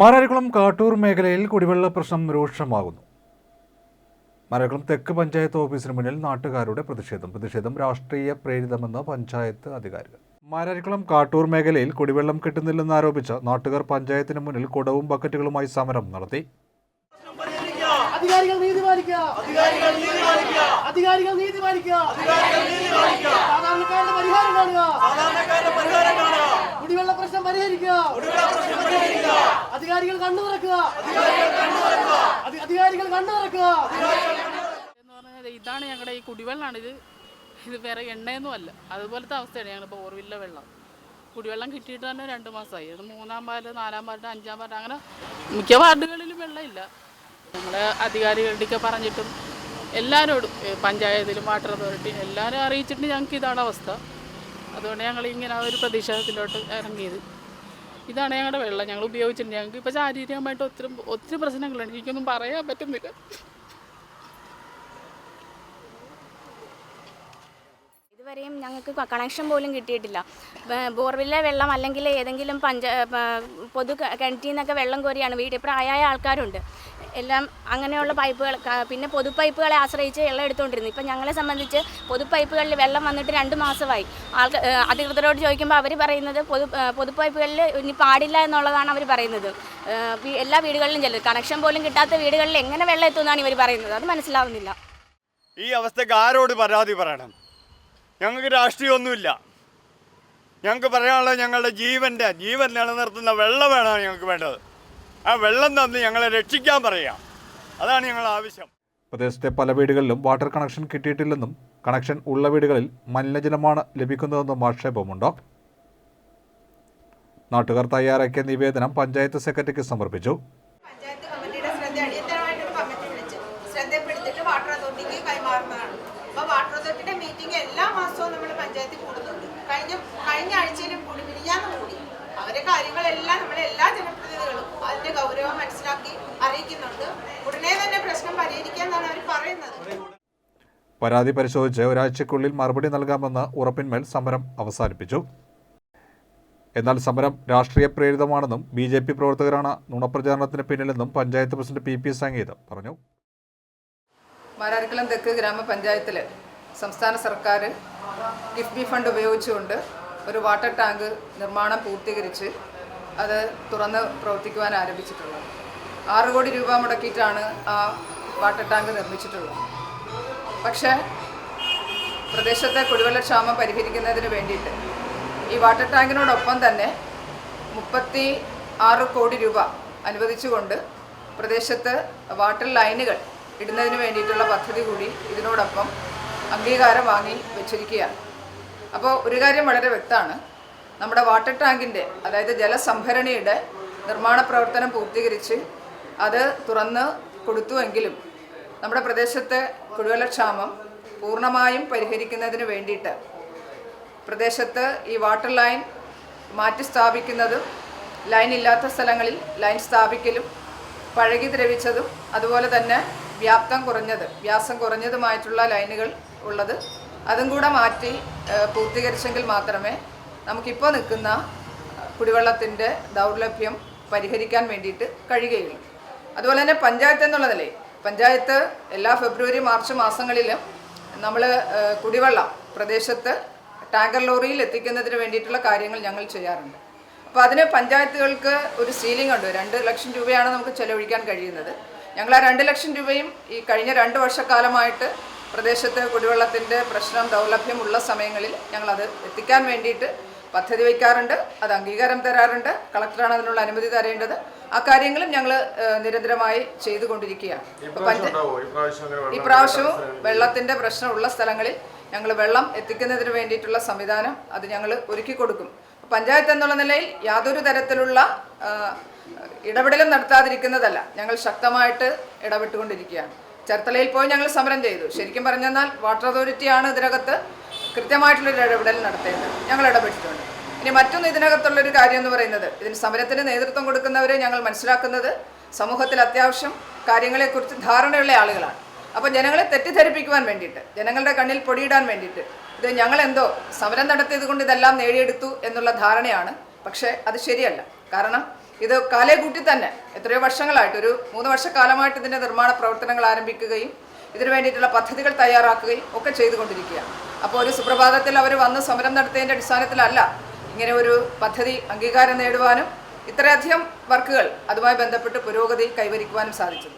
മാരാരിക്കുളം കാട്ടൂർ മേഖലയിൽ കുടിവെള്ള പ്രശ്നം രൂക്ഷമാകുന്നു. മാരാരിക്കുളം തെക്ക് പഞ്ചായത്ത് ഓഫീസിന് മുന്നിൽ നാട്ടുകാരുടെ പ്രതിഷേധം. പ്രതിഷേധം രാഷ്ട്രീയ പ്രേരിതമെന്ന് പഞ്ചായത്ത് അധികാരികൾ. മാരാരിക്കുളം കാട്ടൂർ മേഖലയിൽ കുടിവെള്ളം കിട്ടുന്നില്ലെന്ന് ആരോപിച്ച് നാട്ടുകാർ പഞ്ചായത്തിന് മുന്നിൽ കുടവും ബക്കറ്റുകളുമായി സമരം നടത്തി. അധികാരികൾ നീതി പാലിക്കുക. അധികാരികൾ നീതി പാലിക്കുക. അധികാരികൾ നീതി പാലിക്കുക. സാധാരണക്കാരുടെ പരിഹാരം കാണുക. സാധാരണക്കാരുടെ പരിഹാരം കാണുക. കുടിവെള്ള പ്രശ്നം പരിഹരിക്കുക. അധികാരികൾ കണ്ണു തുറക്കുക അധി- അധികാരികൾ കണ്ണു തുറക്കുക എന്ന് പറഞ്ഞാൽ ഇതാണ് ഞങ്ങളുടെ ഈ കുടിവെള്ളമാണ് ഇത് വേറെ എണ്ണയൊന്നും അല്ല. അതുപോലത്തെ അവസ്ഥയാണ് ഞങ്ങൾ ബോർവില്ല വെള്ളം. കുടിവെള്ളം കിട്ടിയിട്ട് തന്നെ രണ്ട് മാസമായി അത് മൂന്നാം പാൽ നാലാം പാൽ അഞ്ചാം പാൽ അങ്ങനെ മിക്ക വാർഡുകളിലും വെള്ളമില്ല. നമ്മൾ അധികാരികളുടെയൊക്കെ പറഞ്ഞിട്ടും എല്ലാവരോടും പഞ്ചായത്തിലും വാട്ടർ അതോറിറ്റി എല്ലാവരും അറിയിച്ചിട്ട് ഞങ്ങൾക്ക് ഇതാണ് അവസ്ഥ. അതുകൊണ്ട് ഞങ്ങൾ ഇങ്ങനെ ഒരു പ്രതിഷേധത്തിലോട്ട് ഇറങ്ങിയത്. ഇതാണ് ഞങ്ങളുടെ വെള്ളം. ഞങ്ങൾ ഉപയോഗിച്ചിട്ടുണ്ട്. ഞങ്ങൾക്ക് ഇപ്പോൾ ശാരീരികമായിട്ട് ഒത്തിരി ഒത്തിരി പ്രശ്നങ്ങളുണ്ട്. എനിക്കൊന്നും പറയാൻ പറ്റുന്നില്ല. ഇതുവരെയും ഞങ്ങൾക്ക് കണക്ഷൻ പോലും കിട്ടിയിട്ടില്ല. ബോർവെല്ലിലെ വെള്ളം അല്ലെങ്കിൽ ഏതെങ്കിലും പഞ്ച പൊതു കിണറ്റിൽ നിന്നൊക്കെ വെള്ളം കോരിയാണ് വീട്ടിൽ പ്രായമായ ആൾക്കാരുണ്ട്. എല്ലാം അങ്ങനെയുള്ള പൈപ്പുകൾ പിന്നെ പൊതു പൈപ്പുകളെ ആശ്രയിച്ച് വെള്ളം എടുത്തുകൊണ്ടിരുന്നു. ഇപ്പം ഞങ്ങളെ സംബന്ധിച്ച് പൊതു പൈപ്പുകളിൽ വെള്ളം വന്നിട്ട് രണ്ട് മാസമായി. ആൾക്ക് അധികൃതരോട് ചോദിക്കുമ്പോൾ അവർ പറയുന്നത് പൊതു പൊതു പൈപ്പുകളിൽ ഇനി പാടില്ല എന്നുള്ളതാണ് അവർ പറയുന്നത്. എല്ലാ വീടുകളിലും ചെല്ലും. കണക്ഷൻ പോലും കിട്ടാത്ത വീടുകളിൽ എങ്ങനെ വെള്ളം എത്തുമെന്നാണ് ഇവർ പറയുന്നത്. അത് മനസ്സിലാവുന്നില്ല. ഈ അവസ്ഥക്ക് ആരോട് പരാതി പറയണം? ഞങ്ങൾക്ക് രാഷ്ട്രീയമൊന്നുമില്ല. ഞങ്ങൾക്ക് പറയാനുള്ളത് ഞങ്ങളുടെ ജീവന്റെ ജീവൻ നിലനിർത്തുന്ന വെള്ളമാണ് ഞങ്ങൾക്ക് വേണ്ടത്. ആ വെള്ളം തന്ന് ഞങ്ങളെ രക്ഷിക്കാൻ പറയാം. അതാണ് ഞങ്ങൾ ആവശ്യം. പ്രദേശത്തെ പല വീടുകളിലും വാട്ടർ കണക്ഷൻ കിട്ടിയിട്ടില്ലെന്നും കണക്ഷൻ ഉള്ള വീടുകളിൽ മലിനജലമാണ് ലഭിക്കുന്നതെന്നും ആക്ഷേപമുണ്ട്. നാട്ടുകാർ തയ്യാറാക്കിയ നിവേദനം പഞ്ചായത്ത് സെക്രട്ടറിക്ക് സമർപ്പിച്ചു. പഞ്ചായത്ത് കമ്മിറ്റിയുടെ ശ്രദ്ധ അടിയന്തരമായിട്ടൊരു കമ്മിറ്റി വിളിച്ച് ശ്രദ്ധപ്പെടുത്തിയിട്ട് വാട്ടർ അതോറിറ്റിക്ക് കൈമാറുന്നതാണ്. അപ്പോൾ വാട്ടർ അതോറിറ്റിയുടെ മീറ്റിംഗ് എല്ലാ മാസവും നമ്മൾ പഞ്ചായത്തിൽ കൂടുന്നുണ്ട്. കഴിഞ്ഞ കഴിഞ്ഞ ആഴ്ചയിലും കൂടി മിനിഞ്ഞാന്ന് കൂടി അവരെ കാര്യങ്ങളെല്ലാം നമ്മുടെ എല്ലാ ജനപ്രതിനിധികളും അതിന്റെ ഗൗരവം മനസ്സിലാക്കി അറിയിക്കുന്നുണ്ട്. ഉടനെ തന്നെ പ്രശ്നം പരിഹരിക്കാൻ പരിഹരിക്കാന്നാണ് അവർ പറയുന്നത്. പരാതി പരിശോധിച്ച് ഒരാഴ്ചയ്ക്കുള്ളിൽ മറുപടി നൽകാമെന്ന് ഉറപ്പിന്മേൽ സമരം അവസാനിപ്പിച്ചു. എന്നാൽ സമരം രാഷ്ട്രീയ പ്രേരിതമാണെന്നും ബി ജെ പി പ്രവർത്തകരാണ് നുണപ്രചാരണത്തിന് പിന്നിലെന്നും പഞ്ചായത്ത് പ്രസിഡന്റ് പി പി സംഗീതം പറഞ്ഞു. മാരാരിക്കുളം തെക്ക് ഗ്രാമപഞ്ചായത്തിൽ സംസ്ഥാന സർക്കാർ കിഫ്ബി ഫണ്ട് ഉപയോഗിച്ചുകൊണ്ട് ഒരു വാട്ടർ ടാങ്ക് നിർമ്മാണം പൂർത്തീകരിച്ച് അത് തുറന്ന് പ്രവർത്തിക്കുവാൻ ആരംഭിച്ചിട്ടുള്ളത്. ആറ് കോടി രൂപ മുടക്കിയിട്ടാണ് ആ വാട്ടർ ടാങ്ക് നിർമ്മിച്ചിട്ടുള്ളത്. പക്ഷേ പ്രദേശത്തെ കുടിവെള്ളക്ഷാമം പരിഹരിക്കുന്നതിന് വേണ്ടിയിട്ട് ഈ വാട്ടർ ടാങ്കിനോടൊപ്പം തന്നെ മുപ്പത്തി ആറ് കോടി രൂപ അനുവദിച്ചുകൊണ്ട് പ്രദേശത്ത് വാട്ടർ ലൈനുകൾ ഇടുന്നതിന് വേണ്ടിയിട്ടുള്ള പദ്ധതി കൂടി ഇതിനോടൊപ്പം അംഗീകാരം വാങ്ങി വെച്ചിരിക്കുകയാണ്. അപ്പോൾ ഒരു കാര്യം വളരെ വ്യക്തമാണ്. നമ്മുടെ വാട്ടർ ടാങ്കിന്റെ അതായത് ജലസംഭരണിയുടെ നിർമ്മാണ പ്രവർത്തനം പൂർത്തീകരിച്ച് അത് തുറന്ന് കൊടുത്തുവെങ്കിലും നമ്മുടെ പ്രദേശത്തെ കുടിവെള്ളക്ഷാമം പൂർണമായും പരിഹരിക്കുന്നതിന് വേണ്ടിയിട്ട് പ്രദേശത്ത് ഈ വാട്ടർ ലൈൻ മാറ്റി സ്ഥാപിക്കുന്നതും ലൈൻ ഇല്ലാത്ത സ്ഥലങ്ങളിൽ ലൈൻ സ്ഥാപിക്കലും പഴകി ദ്രവിച്ചതും അതുപോലെ തന്നെ വ്യാപ്തം കുറഞ്ഞത് വ്യാസം കുറഞ്ഞതുമായിട്ടുള്ള ലൈനുകൾ ഉള്ളത്. അതും കൂടെ മാറ്റി പൂർത്തീകരിച്ചെങ്കിൽ മാത്രമേ നമുക്കിപ്പോൾ നിൽക്കുന്ന കുടിവെള്ളത്തിന്റെ ദൗർലഭ്യം പരിഹരിക്കാൻ വേണ്ടിയിട്ട് കഴിയുകയുള്ളൂ. അതുപോലെ തന്നെ പഞ്ചായത്ത് എന്നുള്ളതല്ലേ പഞ്ചായത്ത് എല്ലാ ഫെബ്രുവരി മാർച്ച് മാസങ്ങളിലും നമ്മൾ കുടിവെള്ളം പ്രദേശത്ത് ടാങ്കർ ലോറിയിൽ എത്തിക്കുന്നതിന് വേണ്ടിയിട്ടുള്ള കാര്യങ്ങൾ ഞങ്ങൾ ചെയ്യാറുണ്ട്. അപ്പോൾ അതിന് പഞ്ചായത്തുകൾക്ക് ഒരു സീലിംഗ് ഉണ്ട്. രണ്ട് ലക്ഷം രൂപയാണ് നമുക്ക് ചെലവഴിക്കാൻ കഴിയുന്നത്. ഞങ്ങൾ ആ രണ്ട് ലക്ഷം രൂപയും ഈ കഴിഞ്ഞ രണ്ട് വർഷക്കാലമായിട്ട് പ്രദേശത്ത് കുടിവെള്ളത്തിന്റെ പ്രശ്നം ദൗർലഭ്യമുള്ള സമയങ്ങളിൽ ഞങ്ങളത് എത്തിക്കാൻ വേണ്ടിയിട്ട് പദ്ധതി വയ്ക്കാറുണ്ട് അത് അംഗീകാരം തരാറുണ്ട് കളക്ടറാണ് അതിനുള്ള അനുമതി തരേണ്ടത്. ആ കാര്യങ്ങളും ഞങ്ങൾ നിരന്തരമായി ചെയ്തുകൊണ്ടിരിക്കുകയാണ്. ഇപ്രാവശ്യവും വെള്ളത്തിന്റെ പ്രശ്നമുള്ള സ്ഥലങ്ങളിൽ ഞങ്ങൾ വെള്ളം എത്തിക്കുന്നതിന് വേണ്ടിയിട്ടുള്ള സംവിധാനം അത് ഞങ്ങൾ ഒരുക്കി കൊടുക്കും. പഞ്ചായത്ത് എന്നുള്ള നിലയിൽ യാതൊരു തരത്തിലുള്ള ഇടപെടലും നടത്താതിരിക്കുന്നതല്ല. ഞങ്ങൾ ശക്തമായിട്ട് ഇടപെട്ടുകൊണ്ടിരിക്കുകയാണ്. ചേർത്തലയിൽ പോയി ഞങ്ങൾ സമരം ചെയ്തു. ശരിക്കും പറഞ്ഞെന്നാൽ വാട്ടർ അതോറിറ്റിയാണ് ഇതിനകത്ത് കൃത്യമായിട്ടുള്ളൊരു ഇടപെടൽ നടത്തേണ്ടത്. ഞങ്ങൾ ഇടപെട്ടിട്ടുണ്ട്. ഇനി മറ്റൊന്ന് ഇതിനകത്തുള്ളൊരു കാര്യം എന്ന് പറയുന്നത് ഇതിന് സമരത്തിന് നേതൃത്വം കൊടുക്കുന്നവരെ ഞങ്ങൾ മനസ്സിലാക്കുന്നത് സമൂഹത്തിൽ അത്യാവശ്യം കാര്യങ്ങളെക്കുറിച്ച് ധാരണയുള്ള ആളുകളാണ്. അപ്പോൾ ജനങ്ങളെ തെറ്റിദ്ധരിപ്പിക്കുവാൻ വേണ്ടിയിട്ട് ജനങ്ങളുടെ കണ്ണിൽ പൊടിയിടാൻ വേണ്ടിയിട്ട് ഇത് ഞങ്ങളെന്തോ സമരം നടത്തിയത് കൊണ്ട് ഇതെല്ലാം നേടിയെടുത്തു എന്നുള്ള ധാരണയാണ് പക്ഷേ അത് ശരിയല്ല. കാരണം ഇത് കാലേ കൂട്ടി തന്നെ എത്രയോ വർഷങ്ങളായിട്ട് ഒരു മൂന്ന് വർഷക്കാലമായിട്ട് ഇതിന്റെ നിർമ്മാണ പ്രവർത്തനങ്ങൾ ആരംഭിക്കുകയും ഇതിനു വേണ്ടിയിട്ടുള്ള പദ്ധതികൾ തയ്യാറാക്കുകയും ഒക്കെ ചെയ്തുകൊണ്ടിരിക്കുകയാണ്. അപ്പോൾ ഒരു സുപ്രഭാതത്തിൽ അവർ വന്ന് സമരം നടത്തിയതിന്റെ അടിസ്ഥാനത്തിലല്ല ഇങ്ങനെ ഒരു പദ്ധതി അംഗീകാരം നേടുവാനും ഇത്രയധികം വർക്കുകൾ അതുമായി ബന്ധപ്പെട്ട് പുരോഗതി കൈവരിക്കുവാനും സാധിച്ചത്.